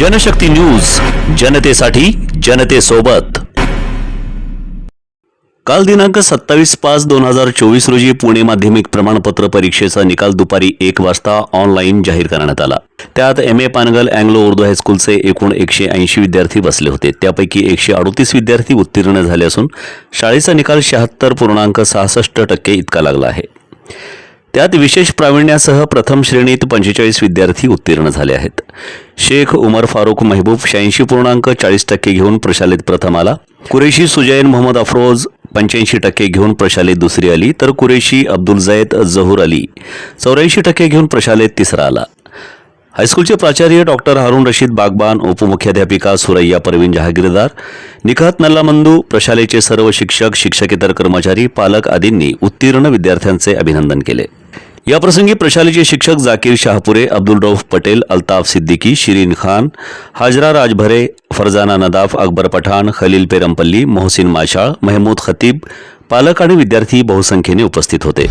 Janshakti news जनतेसाठी जनतेसोबत. काल दिनांक सत्तावीस पाच दोन हजार चोवीस रोजी पुणे माध्यमिक प्रमाणपत्र परीक्षेचा निकाल दुपारी एक वाजता ऑनलाईन जाहीर करण्यात आला. त्यात M A Pangal Anglo Urdu हायस्कूलचे एकूण एकशे ऐंशी विद्यार्थी बसले होते. त्यापैकी एकशे अडोतीस विद्यार्थी उत्तीर्ण झाले असून शाळेचा निकाल शहात्तर पूर्णांक सहासष्ट टक्के इतका लागला आहे. त्यात विशेष प्रावीण्यासह प्रथम श्रेणीत पंचेचाळीस विद्यार्थी उत्तीर्ण झाले आहेत. शेख उमर फारुक महबूब शहाऐंशी पूर्णांक चाळीस टक्के घेऊन प्रशालेत प्रथम आला कुरेशी सुजैन मोहम्मद अफरोज पंच्याऐंशी टक्के घेऊन प्रशालेत दुसरी आली तर कुरेशी अब्दुल जैद जहूर अली चौऱ्याऐंशी टक्के घेऊन प्रशालेत तिसरा आला. हायस्कूलचे प्राचार्य डॉक्टर हारून रशीद बागबान उपमुख्याध्यापिका सुरैया परवीन जहागीरदार निखात नल्लामंदू प्रशालेचे सर्व शिक्षक शिक्षकेतर कर्मचारी पालक आदींनी उत्तीर्ण विद्यार्थ्यांचे अभिनंदन केले. याप्रसंगी प्रशालेचे शिक्षक जाकीर शाहपुरे अब्दुल रौफ पटेल अल्ताफ सिद्दीकी शिरीन खान हाजरा राजभरे फरजाना नदाफ अकबर पठाण खलील पेरमपल्ली मोहसिन माशाळ महमूद खतीब पालक आणि विद्यार्थी बहुसंख्येने उपस्थित होते.